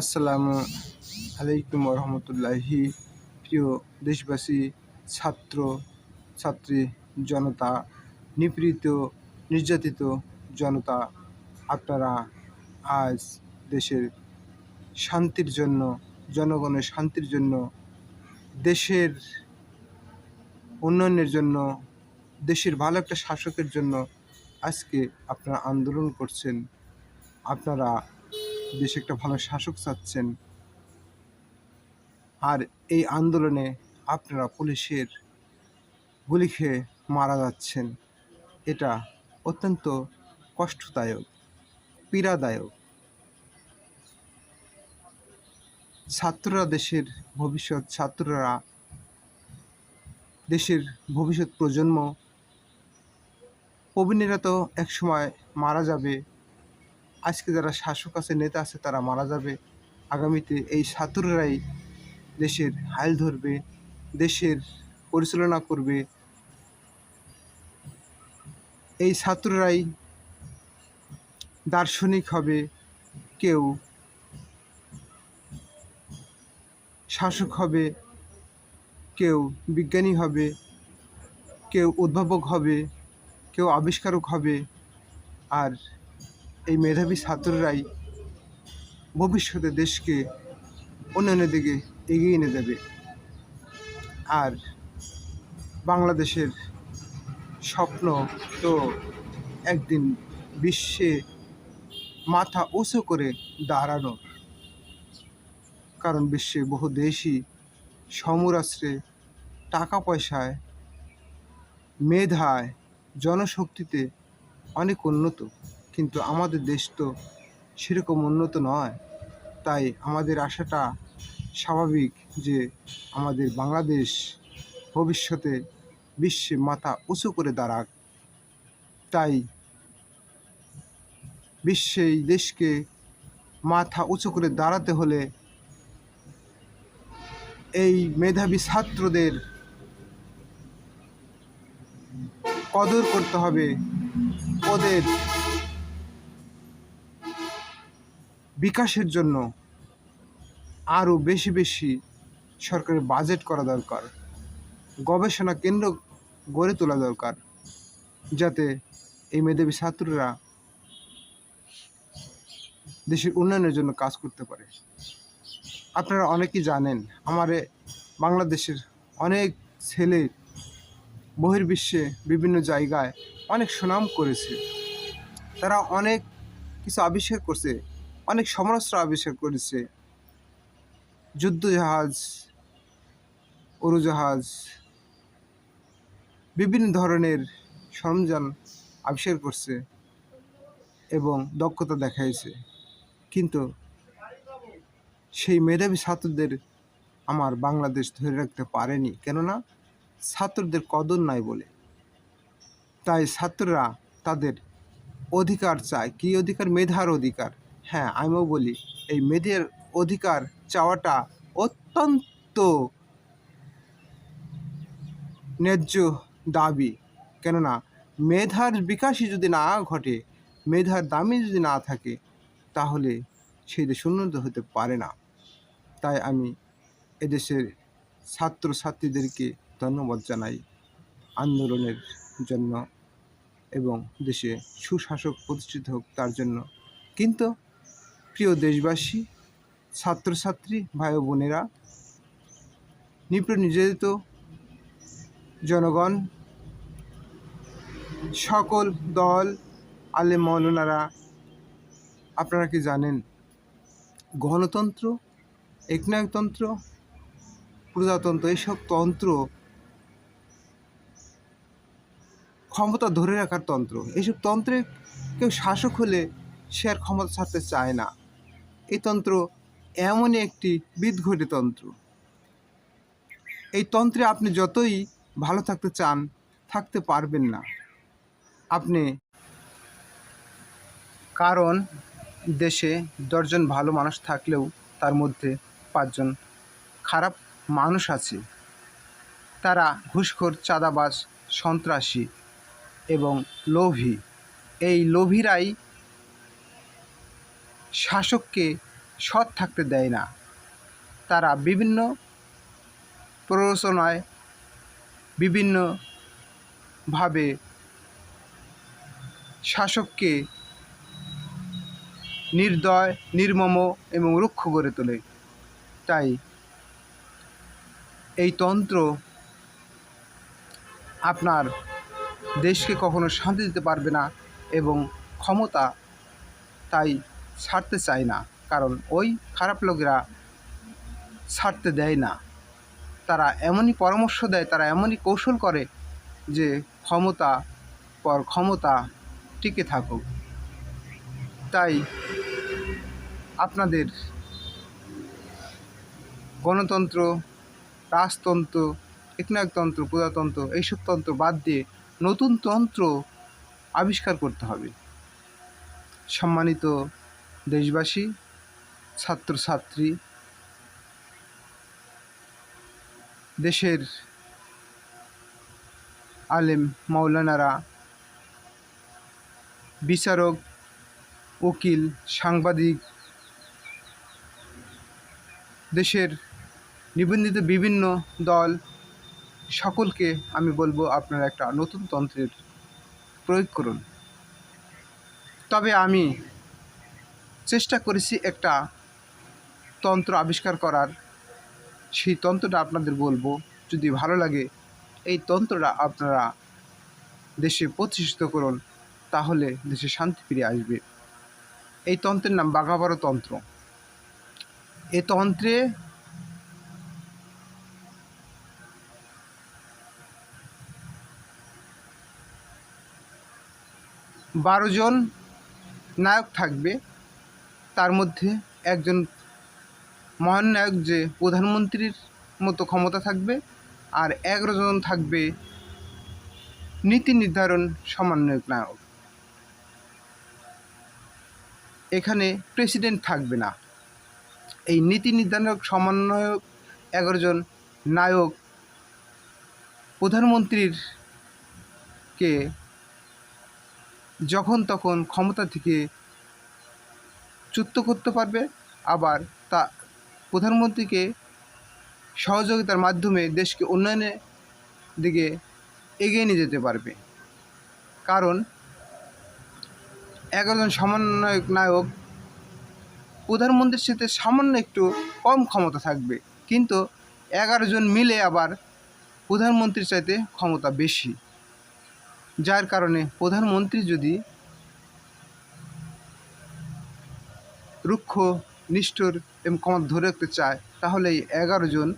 আসসালামু আলাইকুম রহমতুল্লাহি। প্রিয় দেশবাসী, ছাত্র, ছাত্রী, জনতা, নিপীড়িত, নির্যাতিত জনতা, আপনারা আজ দেশের শান্তির জন্য, জনগণের শান্তির জন্য, দেশের উন্নয়নের জন্য, দেশের ভালো একটা শাসকের জন্য আজকে আপনারা আন্দোলন করছেন। আপনারা দেশে একটা ভালো শাসক চাচ্ছেন। আর এই আন্দোলনে আপনারা পুলিশের গুলি খেয়ে মারা যাচ্ছেন। এটা অত্যন্ত কষ্টদায়ক, পীড়াদায়ক। ছাত্ররা দেশের ভবিষ্যৎ, ছাত্ররা দেশের ভবিষ্যৎ প্রজন্ম প্রবীণেরা তো একসময় মারা যাবে। আজকে যারা শাসক আছে, নেতা আছে, তারা মারা যাবে। আগামীতে এই ছাত্ররাই দেশের হাল ধরবে, দেশের পরিচালনা করবে। এই ছাত্ররাই দার্শনিক হবে, কেউ শাসক হবে, কেউ বিজ্ঞানী হবে, কেউ উদ্ভাবক হবে, কেউ আবিষ্কারক হবে। আর এই মেধাবী ছাত্ররাই ভবিষ্যতে দেশকে উন্নয়নের দিকে এগিয়ে নিয়ে যাবে। আর বাংলাদেশের স্বপ্ন তো একদিন বিশ্বে মাথা উঁচু করে দাঁড়ানো। কারণ বিশ্বে বহু দেশই সমরাস্ত্রে টাকা পয়সায় মেধায়, জনশক্তিতে অনেক উন্নত। কিন্তু আমাদের দেশ তো সেরকম উন্নত নয়। তাই আমাদের আশাটা স্বাভাবিক যে আমাদের বাংলাদেশ ভবিষ্যতে বিশ্বে মাথা উঁচু করে দাঁড়াক। তাই বিশ্বে এই দেশকে মাথা উঁচু করে দাঁড়াতে হলে এই মেধাবী ছাত্রদের কদর করতে হবে। ওদের বিকাশের জন্য আরও বেশি বেশি সরকারের বাজেট করা দরকার। গবেষণা কেন্দ্র গড়ে তোলা দরকার যাতে এই মেধাবী ছাত্ররা দেশের উন্নয়নের জন্য কাজ করতে পারে। আপনারা অনেকেই জানেন, আমারে বাংলাদেশের অনেক ছেলে বহির্বিশ্বে বিভিন্ন জায়গায় অনেক সুনাম করেছে। তারা অনেক কিছু আবিষ্কার করছে। অনেক সমরাস্ত্র আবিষ্কার করেছে। যুদ্ধ জাহাজ উড়োজাহাজ বিভিন্ন ধরনের সরঞ্জাম আবিষ্কার করছে এবং দক্ষতা দেখাইছে। কিন্তু সেই মেধাবী ছাত্রদের আমার বাংলাদেশ ধরে রাখতে পারেনি। কেননা ছাত্রদের কদর নাই বলে। তাই ছাত্ররা তাদের অধিকার চায়। কী অধিকার? মেধার অধিকার। হ্যাঁ আমিও বলি, এই মেয়েদের অধিকার চাওয়াটা অত্যন্ত ন্যায্য দাবি। কেননা, মেধার বিকাশই যদি না ঘটে, মেধার দামি যদি না থাকে, তাহলে সেই দেশ উন্নত হতে পারে না। তাই আমি এদেশের ছাত্র ছাত্রীদেরকে ধন্যবাদ জানাই আন্দোলনের জন্য এবং দেশে সুশাসক প্রতিষ্ঠিত হোক তার জন্য। কিন্তু প্রিয় দেশবাসী, ছাত্রছাত্রী, ভাই বোনেরা, নিপ্র নির্যাতিত জনগণ, সকল দল আলে মৌলানারা, আপনারা কি জানেন, গণতন্ত্র, একনায়কতন্ত্র, প্রজাতন্ত্র, এইসব তন্ত্র ক্ষমতা ধরে রাখার তন্ত্র। এইসব তন্ত্রে কেউ শাসক হলে সে আর ক্ষমতা ছাড়তে চায় না। এই তন্ত্র এমনই একটি বিদঘটে তন্ত্র। এই তন্ত্রে আপনি যতই ভালো থাকতে চান, থাকতে পারবেন না। আপনি কারণ দেশে দশজন ভালো মানুষ থাকলেও তার মধ্যে পাঁচজন খারাপ মানুষ আছে। তারা ঘুষখোর, চাঁদাবাজ, সন্ত্রাসী এবং লোভী। এই লোভীরাই শাসককে সৎ থাকতে দেয় না। তারা বিভিন্ন প্ররোচনায় বিভিন্নভাবে শাসককে নির্দয়, নির্মম এবং রুক্ষ করে তোলে। তাই এই তন্ত্র আপনার দেশকে কখনো শান্তি দিতে পারবে না এবং ক্ষমতা তাই ছাড়তে চায় না। কারণ ওই খারাপ লোকেরা ছাড়তে দেয় না। তারা এমনই পরামর্শ দেয়, তারা এমনই কৌশল করে যে ক্ষমতা পর ক্ষমতা টিকে থাকুক। তাই আপনাদের গণতন্ত্র, রাজতন্ত্র একনায়কতন্ত্র প্রজাতন্ত্র এইসব তন্ত্র বাদ দিয়ে নতুন তন্ত্র আবিষ্কার করতে হবে। সম্মানিত দেশবাসী, ছাত্রছাত্রী, দেশের আলেম মাওলানারা, বিচারক, উকিল, সাংবাদিক, দেশের নিবন্ধিত বিভিন্ন দল, সকলকে আমি বলব আপনারা একটা নতুন তন্ত্রের প্রয়োগ করুন। তবে আমি চেষ্টা করেছি একটা তন্ত্র আবিষ্কার করার। সেই তন্ত্রটা আপনাদের বলব, যদি ভালো লাগে এই তন্ত্রটা আপনারা দেশে প্রতিষ্ঠিত করুন, তাহলে দেশে শান্তি ফিরে আসবে। এই তন্ত্রের নাম বাঘাবড় তন্ত্র। এ তন্ত্রে বারো জন নায়ক থাকবে। তার মধ্যে একজন মহান নায়ক যে প্রধানমন্ত্রীর মতো ক্ষমতা থাকবে আর জন থাকবে নীতি নির্ধারণ সমন্বয়ক নায়ক এখানে প্রেসিডেন্ট থাকবে না। এই নীতি নির্ধারক সমন্বয়ক এগারো জন নায়ক প্রধানমন্ত্রীর কে যখন তখন ক্ষমতা থেকে চ্যুত করতে পারবে। আবার তা প্রধানমন্ত্রীকে সহযোগিতার মাধ্যমে দেশকে উন্নয়নের দিকে এগিয়ে নিয়ে যেতে পারবে। কারণ এগারোজন সমন্বয়ক নায়ক প্রধানমন্ত্রীর সাথে সামান্য একটু কম ক্ষমতা থাকবে। কিন্তু এগারো জন মিলে আবার প্রধানমন্ত্রীর চাইতে ক্ষমতা বেশি। যার কারণে প্রধানমন্ত্রী যদি রুক্ষ, নিষ্ঠুর এবং ক্ষমতা ধরে রাখতে চায় তাহলে এই এগারো জন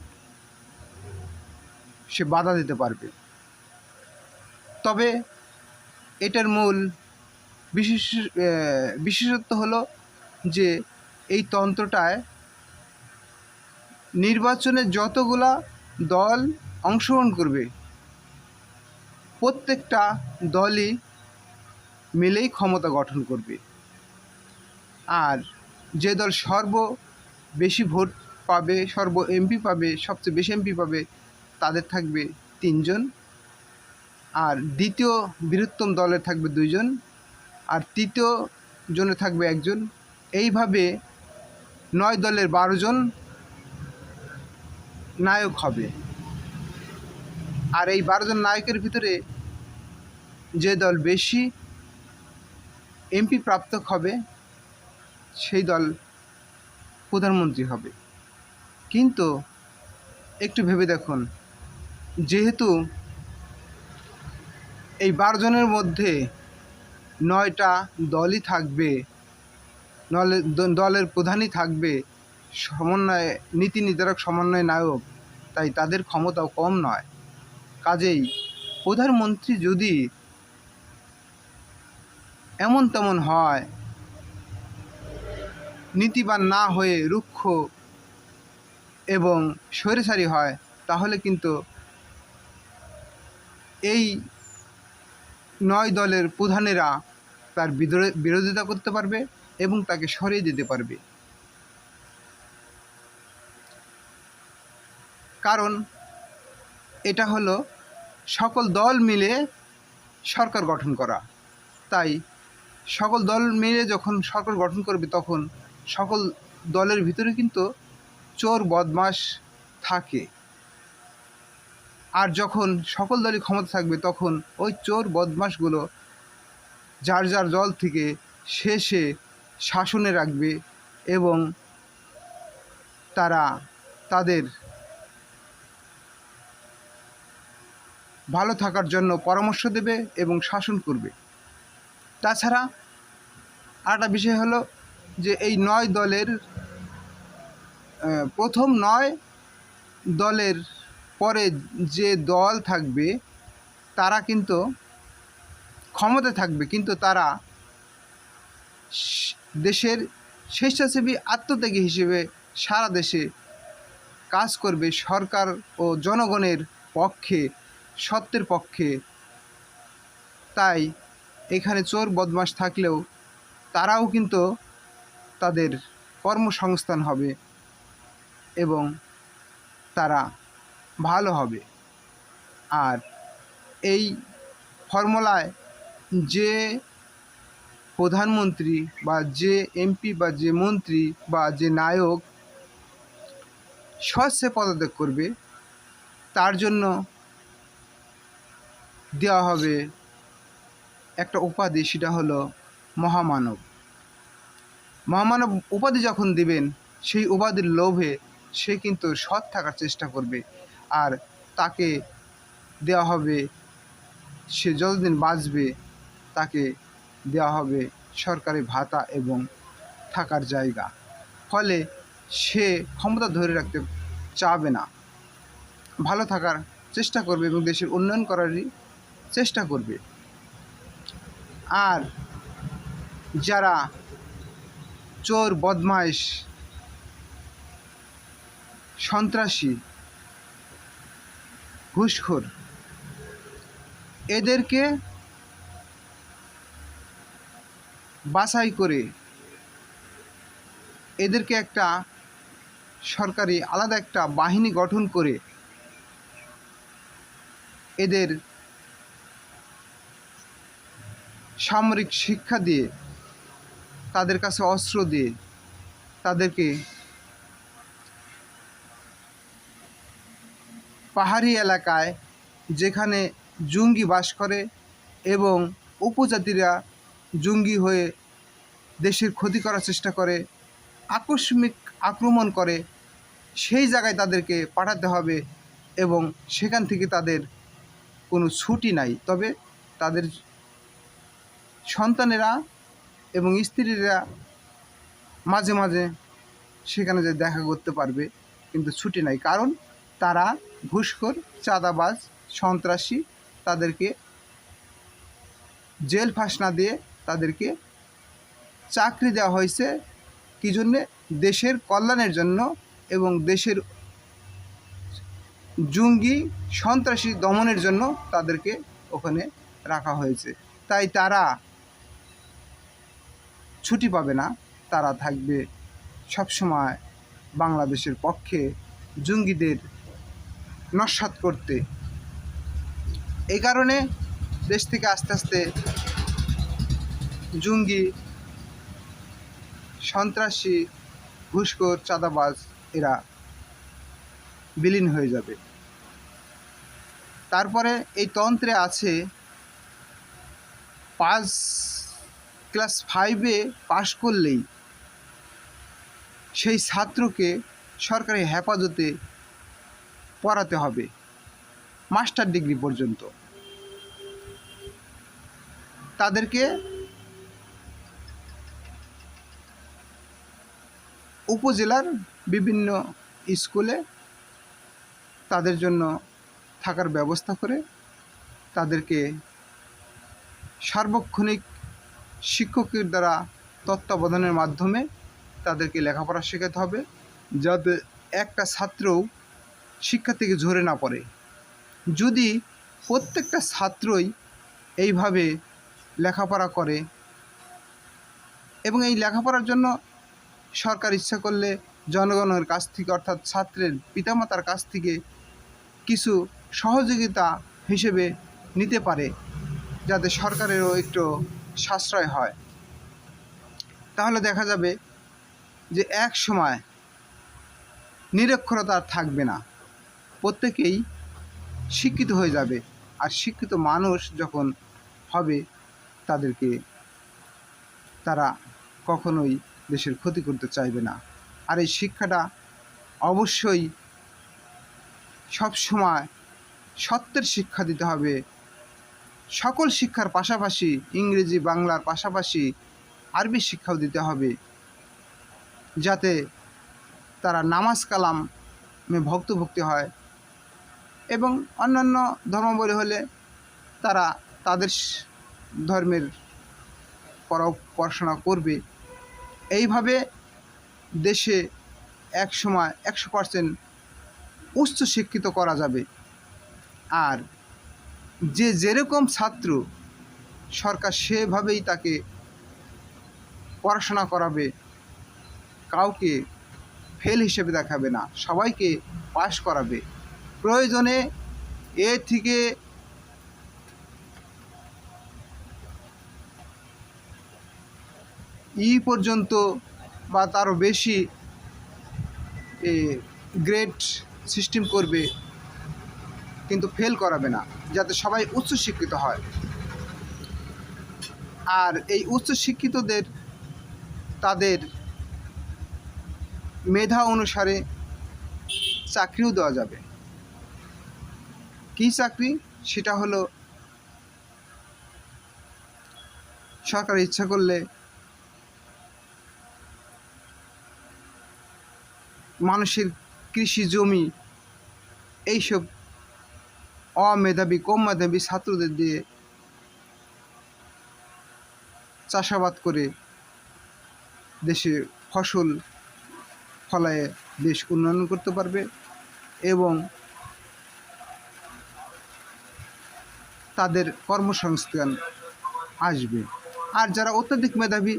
সে বাধা দিতে পারবে। তবে এটার মূল বিশেষ বিশেষত্ব হলো যে এই তন্ত্রটায় নির্বাচনে যতগুলা দল অংশগ্রহণ করবে, প্রত্যেকটা দলই মিলেই ক্ষমতা গঠন করবে। আর যে দল সর্ব বেশি ভোট পাবে, সর্ব এমপি পাবে, সবচেয়ে বেশি এমপি পাবে, তাদের থাকবে তিনজন। আর দ্বিতীয় বৃহত্তম দলের থাকবে দুইজন। আর তৃতীয় জনে থাকবে একজন। এইভাবে নয় দলের বারো জন নায়ক হবে। আর এই বারো জন নায়কের ভিতরে যে দল বেশি এমপি প্রাপ্ত হবে সেই দল প্রধানমন্ত্রী হবে। কিন্তু একটু ভেবে দেখুন, যেহেতু এই বারো জনের মধ্যে নয়টা দলই থাকবে দলের প্রধানই থাকবে, সমন্বয়, নীতি নির্ধারক সমন্বয় নায়ক, তাই তাদের ক্ষমতাও কম নয়। কাজেই প্রধানমন্ত্রী যদি এমন তেমন হয় নীতিবান না হয়ে রুক্ষ এবং স্বৈরাচারী হয়, তাহলে কিন্তু এই নয় দলের প্রধানেরা তার বিরোধিতা করতে পারবে এবং তাকে সরিয়ে দিতে পারবে। কারণ এটা হলো সকল দল মিলে সরকার গঠন করা। তাই সকল দল মিলে যখন সরকার গঠন করবে তখন সকল দলের ভিতরে কিন্তু চোর বদমাস থাকে। আর যখন সকল দলই ক্ষমতা থাকবে, তখন ওই চোর বদমাসগুলো যার যার দল থেকে শেষে শাসনে রাখবে এবং তারা তাদের ভালো থাকার জন্য পরামর্শ দেবে এবং শাসন করবে। তাছাড়া আরেকটা বিষয় হলো যে এই নয় দলের প্রথম নয় দলের পরে যে দল থাকবে, তারা কিন্তু ক্ষমতা থাকবে, কিন্তু তারা দেশের স্বেচ্ছাসেবী আত্মত্যাগী হিসেবে সারা দেশে কাজ করবে সরকার ও জনগণের পক্ষে, সত্যের পক্ষে। তাই এখানে চোর বদমাস থাকলেও তারাও কিন্তু তাদের কর্মসংস্থান হবে এবং তারা ভালো হবে। আর এই ফর্মুলায় যে প্রধানমন্ত্রী বা যে এমপি বা যে মন্ত্রী বা যে নায়ক সহজে পদত্যাগ করবে, তার জন্য দেওয়া হবে একটা উপাধি, সেটা হলো মহামানব। মহামানব উপাধি যখন দিবেন, সেই উপাধির লোভে সে কিন্তু সৎ থাকার চেষ্টা করবে। আর তাকে দেওয়া হবে, সে যতদিন বাঁচবে, তাকে দেওয়া হবে সরকারি ভাতা এবং থাকার জায়গা। ফলে সে ক্ষমতা ধরে রাখতে চাবে না। ভালো থাকার চেষ্টা করবে এবং দেশের উন্নয়ন করারই চেষ্টা করবে। আর যারা চোর, বদমাইশ, সন্ত্রাসী, ঘুষখোর। এদেরকে বাছাই করে এদেরকে একটা সরকারি, আলাদা একটা বাহিনী গঠন করে এদের সামরিক শিক্ষা দিয়ে তাদের কাছে অস্ত্র দিয়ে তাদেরকে পাহাড়ি এলাকায় যেখানে জঙ্গি বাস করে এবং উপজাতিরা জঙ্গি হয়ে দেশের ক্ষতি করার চেষ্টা করে, আকস্মিক আক্রমণ করে, সেই জায়গায় তাদেরকে পাঠাতে হবে এবং সেখান থেকে তাদের কোনো ছুটি নাই। তবে তাদের সন্তানেরা এবং স্ত্রীরা মাঝে মাঝে সেখানে যে দেখা করতে পারবে, কিন্তু ছুটি নাই। কারণ তারা ঘুষখোর, চাঁদাবাজ, সন্ত্রাসী, তাদেরকে জেল ফাঁস না দিয়ে তাদেরকে চাকরি দেওয়া হয়েছে। কী জন্যে? দেশের কল্যাণের জন্য এবং দেশের জঙ্গি, সন্ত্রাসী দমনের জন্য তাদেরকে ওখানে রাখা হয়েছে। তাই তারা ছুটি পাবে না, তারা থাকবে সবসময় বাংলাদেশের পক্ষে জঙ্গিদের নস্বাত করতে। এই কারণে দেশ থেকে আস্তে আস্তে জঙ্গি, সন্ত্রাসী, ঘুষখোর, চাঁদাবাজ এরা বিলীন হয়ে যাবে। তারপরে এই তন্ত্রে আছে পাস ক্লাস ফাইভে পাশ করলেই সেই ছাত্রকে সরকারি হেফাজতে পড়াতে হবে মাস্টার ডিগ্রি পর্যন্ত। তাদেরকে উপজেলার বিভিন্ন স্কুলে তাদের জন্য থাকার ব্যবস্থা করে তাদেরকে সার্বক্ষণিক শিক্ষকের দ্বারা তত্ত্বাবধানের মাধ্যমে তাদেরকে লেখাপড়া শেখাতে হবে, যাতে একটা ছাত্রও শিক্ষা থেকে ঝরে না পড়ে। যদি প্রত্যেকটা ছাত্রই এইভাবে লেখাপড়া করে এবং এই লেখাপড়ার জন্য সরকার ইচ্ছা করলে জনগণের কাছ থেকে অর্থাৎ ছাত্রের পিতামাতার কাছ থেকে কিছু সহযোগিতা হিসেবে নিতে পারে, যাতে সরকারেরও একটু সাশ্রয় হয়। তাহলে দেখা যাবে যে এক সময় নিরক্ষরতা থাকবে না। প্রত্যেকেই শিক্ষিত হয়ে যাবে আর শিক্ষিত মানুষ যখন হবে তাদেরকে তারা কখনোই দেশের ক্ষতি করতে চাইবে না। আর এই শিক্ষাটা অবশ্যই সবসময় সত্যের শিক্ষা দিতে হবে সকল শিক্ষার পাশাপাশি ইংরেজি, বাংলার পাশাপাশি আরবি শিক্ষাও দিতে হবে যাতে তারা নামাজ কালাম ভক্তভক্তি হয় এবং অন্যান্য ধর্মাবলী হলে তারা তাদের ধর্মের পড়া- পড়াশোনা করবে। এইভাবে দেশে এক সময় একশো পার্সেন্ট উচ্চ শিক্ষিত করা যাবে। আর যে যেরকম ছাত্র সরকার সেভাবেই তাকে পড়াশোনা করাবে, কাউকে ফেল হিসেবে দেখাবে না, সবাইকে পাশ করাবে। প্রয়োজনে এ থেকে ই পর্যন্ত বা তারও বেশি গ্রেড সিস্টেম করবে, কিন্তু ফেল করাবে না। যাতে সবাই উচ্চ শিক্ষিত হয়। আর এই উচ্চ শিক্ষিতদের তাদের মেধা অনুসারে চাকরিও দেওয়া যাবে। কী চাকরি? সেটা হলো সরকার ইচ্ছা করলে মানুষের কৃষি জমি এইসব অমেধাবী কম মেধাবী ছাত্রদের দিয়ে চাষাবাদ করে দেশে ফসল ফলায় দেশ উন্নয়ন করতে পারবে এবং তাদের কর্মসংস্থান আসবে। আর যারা অত্যাধিক মেধাবী,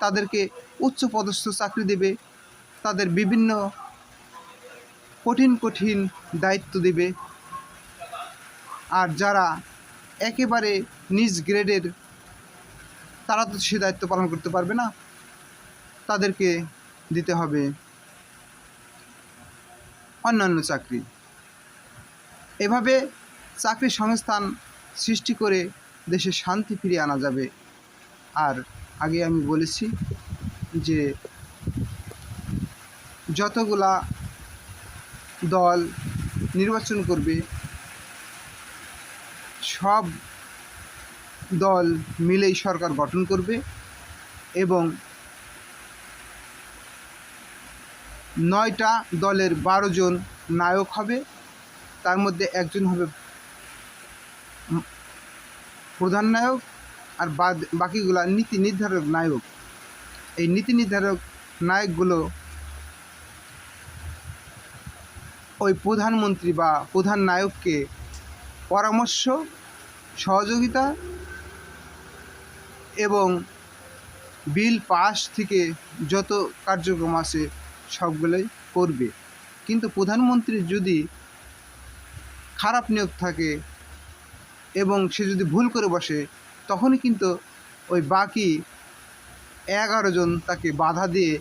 তাদেরকে উচ্চ পদস্থ চাকরি দেবে, তাদের বিভিন্ন কঠিন কঠিন দায়িত্ব দেবে আর যারা একেবারে নিজ গ্রেডের, তারা তো সে দায়িত্ব পালন করতে পারবে না, তাদেরকে দিতে হবে অন্যান্য চাকরি। এভাবে চাকরি সংস্থান সৃষ্টি করে দেশে শান্তি ফিরিয়ে আনা যাবে। আর আগে আমি বলেছি যে যতগুলা দল নির্বাচন করবে সব দল মিলেই সরকার গঠন করবে এবং নয়টা দলের বারো জন নায়ক হবে। তার মধ্যে একজন হবে প্রধান নায়ক আর বাদ বাকিগুলা নীতি নির্ধারক নায়ক। এই নীতি নির্ধারক নায়কগুলো ওই প্রধানমন্ত্রী বা প্রধান নায়ককে পরামর্শ সহযোগিতা এবং বিল পাস থেকে যত কার্যক্রম আছে, সবগুলোই করবে। কিন্তু প্রধানমন্ত্রী যদি খারাপ নিয়োগ থাকে এবং সে যদি ভুল করে বসে, তখনই কিন্তু ওই বাকি এগারো জন তাকে বাধা দিয়ে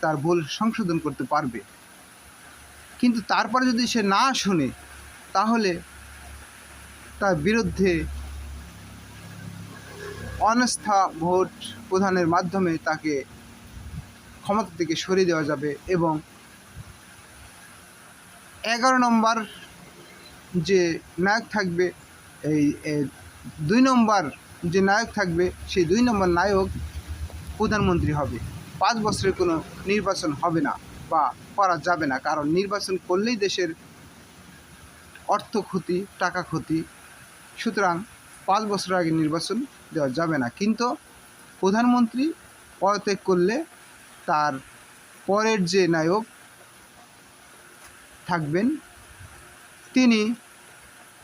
তার ভুল সংশোধন করতে পারবে। কিন্তু তারপরে যদি সে না শোনে, তাহলে তার বিরুদ্ধে অনাস্থা ভোট প্রদানের মাধ্যমে তাকে ক্ষমতা থেকে সরিয়ে দেওয়া যাবে এবং এগারো নম্বর যে নায়ক থাকবে, এই এই দুই নম্বর যে নায়ক থাকবে, সেই দুই নম্বর নায়ক প্রধানমন্ত্রী হবে। পাঁচ বছরের কোনো নির্বাচন হবে না বা করা যাবে না, কারণ নির্বাচন করলেই দেশের অর্থ ক্ষতি টাকা ক্ষতি সুতরাং পাঁচ বছর আগে নির্বাচন দেওয়া যাবে না। কিন্তু প্রধানমন্ত্রী পদত্যাগ করলে তার পরের যে নায়ক থাকবেন, তিনি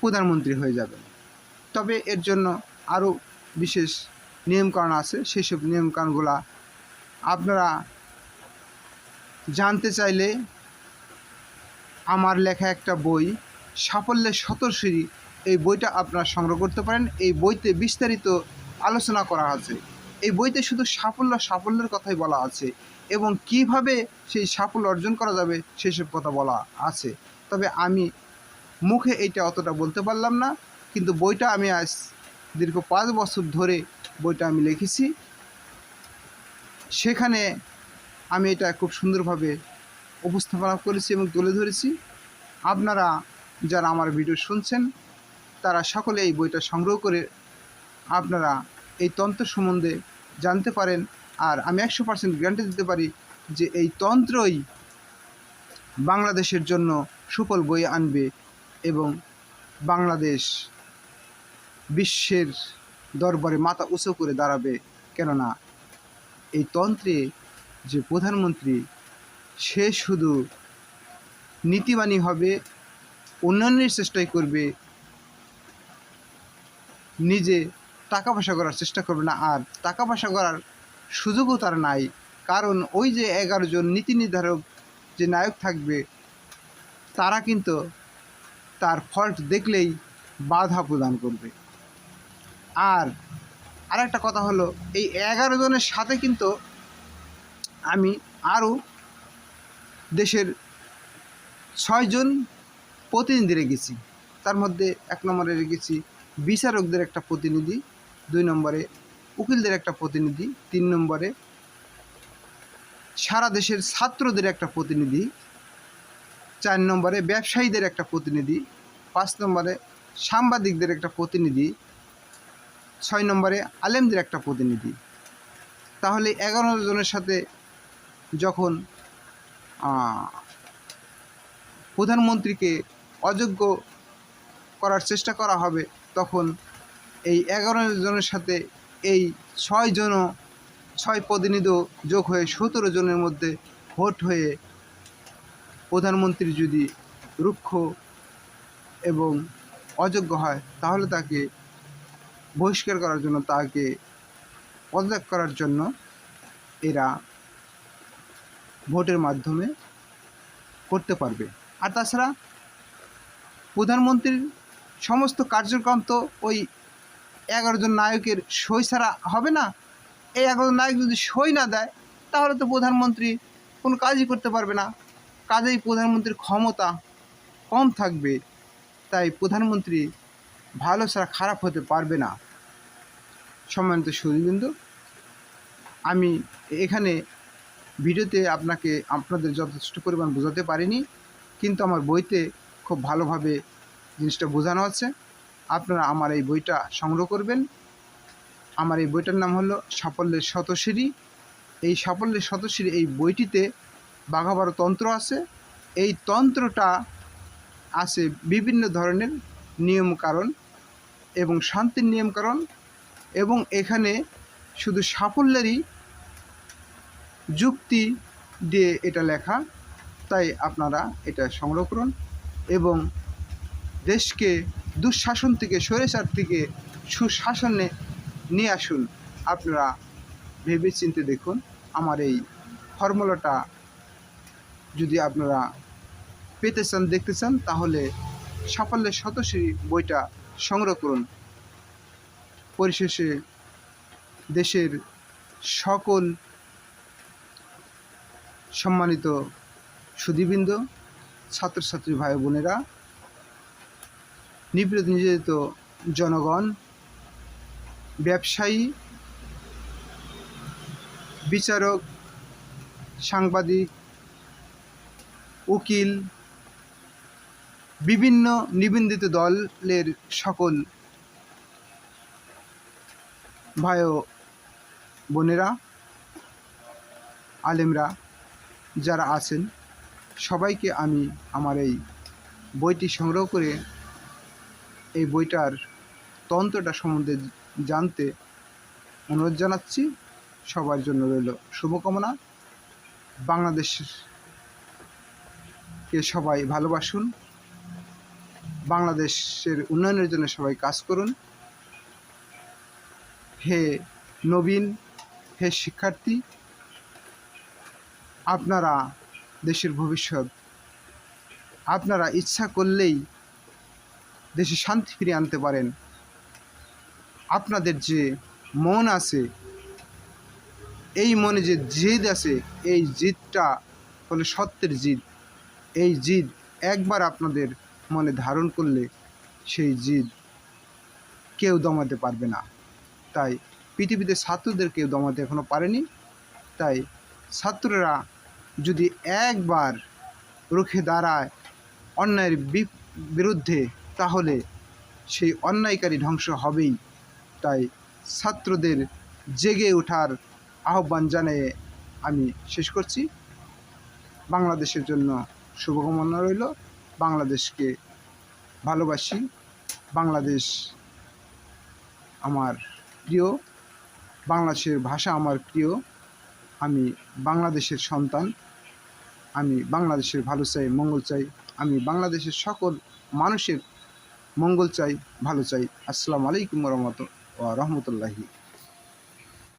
প্রধানমন্ত্রী হয়ে যাবেন। তবে এর জন্য আরও বিশেষ নিয়মকানুন আছে। সেসব নিয়মকানুনগুলা আপনারা জানতে চাইলে আমার লেখা একটা বই, সাফল্যের শতশিরি এই বইটা আপনারা সংগ্রহ করতে পারেন। এই বইতে বিস্তারিত আলোচনা করা আছে। এই বইতে শুধু সাফল্য, সাফল্যের কথাই বলা আছে এবং কীভাবে সেই সাফল্য অর্জন করা যাবে সেসব কথা বলা আছে। তবে আমি মুখে এটা অতটা বলতে পারলাম না, কিন্তু বইটা আমি আজ দীর্ঘ পাঁচ বছর ধরে বইটা আমি লিখেছি। সেখানে আমি এটা খুব সুন্দরভাবে উপস্থাপনা করেছি এবং তুলে ধরেছি। আপনারা যারা আমার ভিডিও শুনছেন তারা সকলে এই বইটা সংগ্রহ করে আপনারা এই তন্ত্র সম্বন্ধে জানতে পারেন। আর আমি একশো পার্সেন্ট গ্যারান্টি দিতে পারি যে এই তন্ত্রই বাংলাদেশের জন্য সুফল বই আনবে এবং বাংলাদেশ বিশ্বের দরবারে মাথা উঁচু করে দাঁড়াবে। কেননা এই তন্ত্রে যে প্রধানমন্ত্রী, সে শুধু নীতিবাণী হবে, উন্নয়নের চেষ্টাই করবে নিজে টাকা পয়সা করার চেষ্টা করবে না। আর টাকা পয়সা করার সুযোগও তার নাই। কারণ ওই যে এগারো জন নীতি নির্ধারক যে নায়ক থাকবে, তারা কিন্তু তার ফল্ট দেখলেই বাধা প্রদান করবে। আর আরেকটা কথা হলো, এই এগারো জনের সাথে কিন্তু আমি আরও দেশের ছয়জন প্রতিনিধি রেখেছি তার মধ্যে এক নম্বরে রেখেছি বিচারকদের একটা প্রতিনিধি, দুই নম্বরে উকিলদের একটা প্রতিনিধি, তিন নম্বরে সারা দেশের ছাত্রদের একটা প্রতিনিধি, চার নম্বরে ব্যবসায়ীদের একটা প্রতিনিধি, পাঁচ নম্বরে সাংবাদিকদের একটা প্রতিনিধি, ছয় নম্বরে আলেমদের একটা প্রতিনিধি। তাহলে এগারো জনের সাথে যখন প্রধানমন্ত্রীকে অযোগ্য করার চেষ্টা করা হবে তখন এই এগারো জনের সাথে এই ছয় জনও, ছয় প্রতিনিধিও যোগ হয়ে সতেরো জনের মধ্যে ভোট হয়ে প্রধানমন্ত্রী যদি রুক্ষ এবং অযোগ্য হয়, তাহলে তাকে বহিষ্কার করার জন্য, তাকে পদত্যাগ করার জন্য এরা ভোটের মাধ্যমে করতে পারবে। আর তাছাড়া প্রধানমন্ত্রীর সমস্ত কার্যক্রম তো ওই এগারো জন নায়কের সই ছাড়া হবে না। এই এগারো জন নায়ক যদি সই না দেয়, তাহলে তো প্রধানমন্ত্রী কোনো কাজই করতে পারবে না। কাজেই প্রধানমন্ত্রীর ক্ষমতা কম থাকবে। তাই প্রধানমন্ত্রী ভালো ছাড়া খারাপ হতে পারবে না। সম্মানিত সুদীবিন্দু আমি এখানে ভিডিওতে আপনাকে, আপনাদের যথেষ্ট পরিমাণ বোঝাতে পারিনি, কিন্তু আমার বইতে খুব ভালোভাবে জিনিসটা বোঝানো আছে। আপনারা আমার এই বইটা সংগ্রহ করবেন। আমার এই বইটার নাম হলো সাফল্যের শতশিরি এই সাফল্যের শতশিরি এই বইটিতে বাঘাবারো তন্ত্র আছে। এই তন্ত্রটা আছে বিভিন্ন ধরনের নিয়ম কারণ এবং শান্তির নিয়ম কারণ এবং এখানে শুধু সাফল্যেরই যুক্তি দিয়ে এটা লেখা। তাই আপনারা এটা সংগ্রহ করুন এবং দেশকে দুঃশাসন থেকে, স্বৈরাচার থেকে সুশাসনে নিয়ে আসুন। আপনারা ভেবে চিনতে দেখুন, আমার এই ফর্মুলাটা যদি আপনারা পেতে চান, দেখতে চান, তাহলে সাফল্যের শতশ্রী বইটা সংগ্রহ করুন। পরিশেষে দেশের সকল সম্মানিত সুদীবৃন্দ, ছাত্রছাত্রী ভাই বোনেরা নিপীড়িত নির্যাতিত জনগণ, ব্যবসায়ী, বিচারক, সাংবাদিক, উকিল, বিভিন্ন নিবন্ধিত দলের সকল ভাই বোনেরা, আলেমরা যারা আছেন, সবাইকে আমি আমার এই বইটি সংগ্রহ করে এই বইটার তন্ত্রটা সম্বন্ধে জানতে অনুরোধ জানাচ্ছি। সবার জন্য রইল শুভকামনা। বাংলাদেশকে সবাই ভালোবাসুন, বাংলাদেশের উন্নয়নের জন্য সবাই কাজ করুন। হে নবীন, হে শিক্ষার্থী, আপনারা দেশের ভবিষ্যৎ, আপনারা ইচ্ছা করলেই দেশে শান্তি ফিরিয়ে আনতে পারেন। আপনাদের যে মন আছে, এই মনে যে জিদ আছে, এই জিদটা হলো সত্যের জিদ। এই জিদ একবার আপনাদের মনে ধারণ করলে সেই জিদ কেউ দমাতে পারবে না। তাই পৃথিবীতে ছাত্রদের কেউ দমাতে এখনও পারেনি। তাই ছাত্ররা যদি একবার রুখে দাঁড়ায়, অন্যায়ের বিরুদ্ধে তাহলে সেই অন্যায়কারী ধ্বংস হবেই। তাই ছাত্রদের জেগে ওঠার আহ্বান জানিয়ে আমি শেষ করছি। বাংলাদেশের জন্য শুভকামনা রইল। বাংলাদেশকে ভালোবাসি। বাংলাদেশ আমার প্রিয়। বাংলাদেশের ভাষা আমার প্রিয়। আমি বাংলাদেশের সন্তান। আমি বাংলাদেশের ভালো চাই, মঙ্গল চাই। আমি বাংলাদেশের সকল মানুষের মঙ্গল চাই ভালো চাই। আসসালামু আলাইকুম রহমত রহমতুল্লাহি।